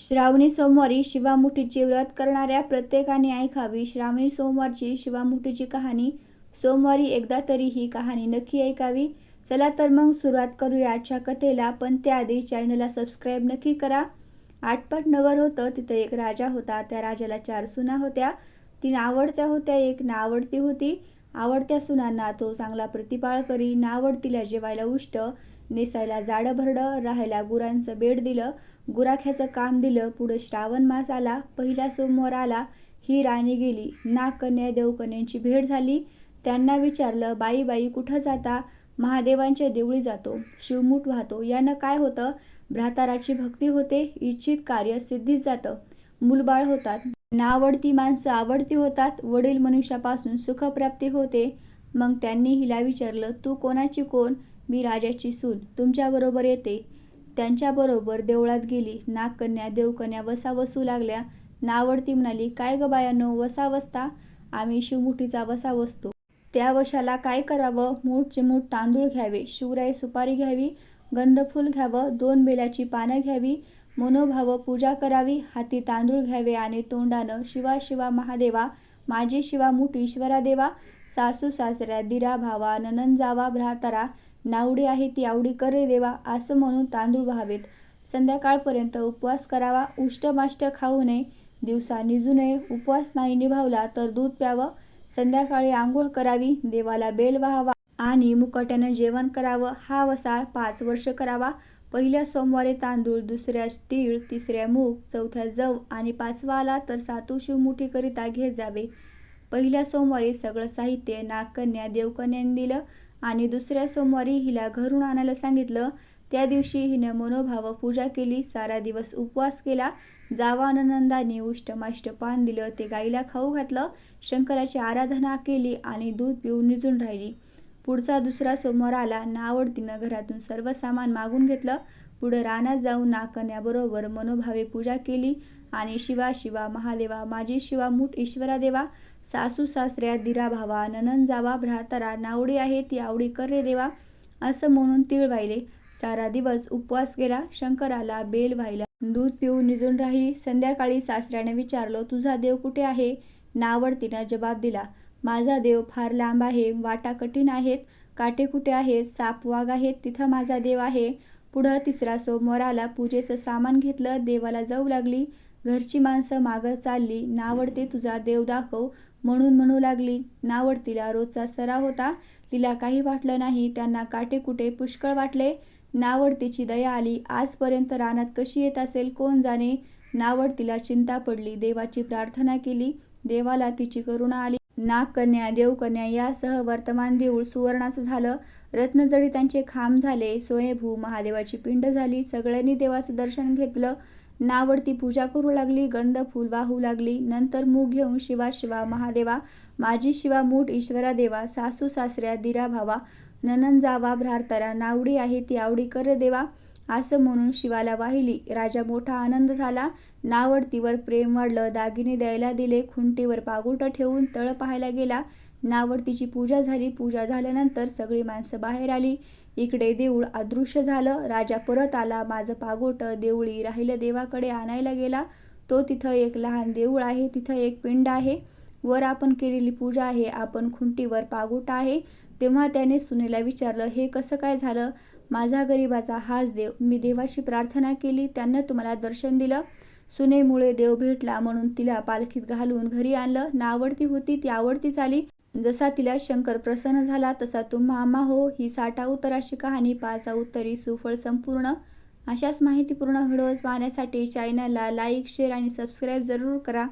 श्रावणी सोमवारी शिवामुठीचे व्रत करणाऱ्या प्रत्येकाने ऐकावी. श्रावणी सोमवारची शिवामुठीची कहाणी. सोमवारी एकदा तरी ही कहाणी नक्की ऐकावी. चला तर मग सुरुवात करूया आजच्या कथेला पण त्याआधी चॅनलला सबस्क्राईब नक्की करा. आटपाट नगर होतं तिथं एक राजा होता. त्या राजाला चार सुना होत्या. तीन आवडत्या होत्या एक नावडती होती. आवडत्या सुनांना तो चांगला प्रतिपाळ करी नावडतीला जेवायला उष्ट नेसायला जाडं भरडं राहायला गुरांचं बेड दिलं गुराख्याचं काम दिलं पुढं श्रावण मास आला पहिला सोमवार आला ही राणी गेली नागकन्या देवकन्यांची भेट झाली त्यांना विचारलं बाई बाई कुठं जाता? महादेवांच्या देवळी जातो शिवमूठ वाहतो यानं काय होतं? भ्राताराची भक्ती होते इच्छित कार्य सिद्धीत जातं मूलबाळ होतात. नावडती माणसं आवडती होतात वडील मनुष्यापासून सुखप्राप्ती होते. मग त्यांनी हिला विचारलं तू कोणाची कोण? मी राजाची सून. तुमच्याबरोबर येते. त्यांच्याबरोबर देवळात गेली. नागकन्या देवकन्या वसा वसू लागल्या. नावडती म्हणाली काय ग बायानो वसा वसता आम्ही शिवमुठीचा वसा वसतो त्या वशाला काय करावं? मूठ तांदूळ घ्यावे शिवराई सुपारी घ्यावी गंधफूल घ्यावं दोन बेलाची पानं घ्यावी मनोभाव पूजा करावी हाती तांदूळ घ्यावे आणि तोंडानं शिवा शिवा महादेवा माझी शिवा मूठ ईश्वरा देवा सासू सासऱ्या दिरा भावा ननन जावा भ्रातारा नावडी आहे ती आवडी करे देवा असं म्हणून तांदूळ व्हावेत. संध्याकाळपर्यंत उपवास करावा उष्टमाष्ट खाऊ नये दिवसा निजू नये उपवास नाही निभावला तर दूध प्यावं संध्याकाळी आंघोळ करावी देवाला बेल व्हावा आणि मुकट्यानं जेवण करावं हा वसा पाच वर्ष करावा पहिल्या सोमवारी तांदूळ दुसऱ्या तीळ तिसऱ्या मूग चौथ्या जव आणि पाचवा आला तर सातू शिवमुठीकरिता घेत जावे. पहिल्या सोमवारी सगळं साहित्य नागकन्या देवकन्याने दिलं आणि दुसऱ्या सोमवारी हिला घरून आणायला सांगितलं. त्या दिवशी हिनं मनोभाव पूजा केली सारा दिवस उपवास केला. जावानंदाने उष्टमाष्ट पान दिलं ते गाईला खाऊ घातलं शंकराची आराधना केली आणि दूध पिऊन निजून राहिली. पुढचा दुसरा सोमवार आला. नावडतीनं घरातून सर्व सामान मागून घेतलं. पुढं रानात जाऊन नाकण्याबरोबर मनोभावे पूजा केली आणि शिवा शिवा महादेवा माझी शिवा मूठ ईश्वरा देवा सासू सासऱ्या दिरा भावा ननन जावा भ्रातारा नावडी आहे ती आवडी करे देवा असं म्हणून तीळ वाहिले. सारा दिवस उपवास केला शंकराला बेल व्हायला दूध पिऊन निजून राहिली. संध्याकाळी सासऱ्याने विचारलं तुझा देव कुठे आहे? नावडतीनं जबाब दिला माझा देव फार लांब आहे वाटा कठीण आहेत काटे कुठे आहेत साप वाघ आहेत तिथं माझा देव आहे. पुढं तिसरा सोमवार आला पूजेचं सामान घेतलं देवाला जाऊ लागली. घरची माणसं मागं चालली नावडते तुझा देव दाखव म्हणून म्हणू लागली. नावडतीला रोजचा सराव होता. तिला काही वाटलं नाही त्यांना काटे कुठे पुष्कळ वाटले. नावडतीची दया आली. आजपर्यंत रानात कशी येत असेल कोण जाणे? नावडतीला चिंता पडली. देवाची प्रार्थना केली. देवाला तिची करुणा आली. नागकन्या देवकन्या यासह वर्तमान देऊळ सुवर्णाचं झालं. रत्नजडी त्यांचे खांब झाले. स्वयंभू महादेवाची पिंड झाली. सगळ्यांनी देवाचं दर्शन घेतलं. नावडती पूजा करू लागली. गंध फुल वाहू लागली. नंतर मूग घेऊन शिवा शिवा महादेवा माझी शिवा मूठ ईश्वरा देवा सासू सासऱ्या दिरा भावा ननन जावा भ्रातारा नावडी आहे ती आवडी कर देवा. असं म्हणून शिवाला वाहिली. राजा मोठा आनंद झाला. नावडतीवर प्रेम वाढलं. दागिने द्यायला दिले. खुंटीवर पागोटं ठेवून तळ पाहायला गेला. नावडतीची पूजा झाली. पूजा झाल्यानंतर सगळी माणसं बाहेर आली. इकडे देऊळ अदृश्य झालं. राजा परत आला. माझं पागोटं देवळी राहिलं देवाकडे आणायला गेला. तो तिथं एक लहान देऊळ आहे. तिथं एक पिंड आहे. वर आपण केलेली पूजा आहे. आपण खुंटीवर पागोटा आहे. तेव्हा त्याने सुनेला विचारलं हे कसं काय झालं? माझा गरिबाचा हाच देव. मी देवाची प्रार्थना केली त्यानं तुम्हाला दर्शन दिलं. सुनेमुळे देव भेटला म्हणून तिला पालखीत घालून घरी आणलं. नावडती होती ती आवडतीच आली. जसा तिला शंकर प्रसन्न झाला तसा तू मामा हो. ही साठा उत्तराची कहाणी पाचा उत्तरी सुफळ संपूर्ण. अशाच माहितीपूर्ण व्हिडिओज पाहण्यासाठी चॅनलला लाईक शेअर आणि सबस्क्राईब जरूर करा.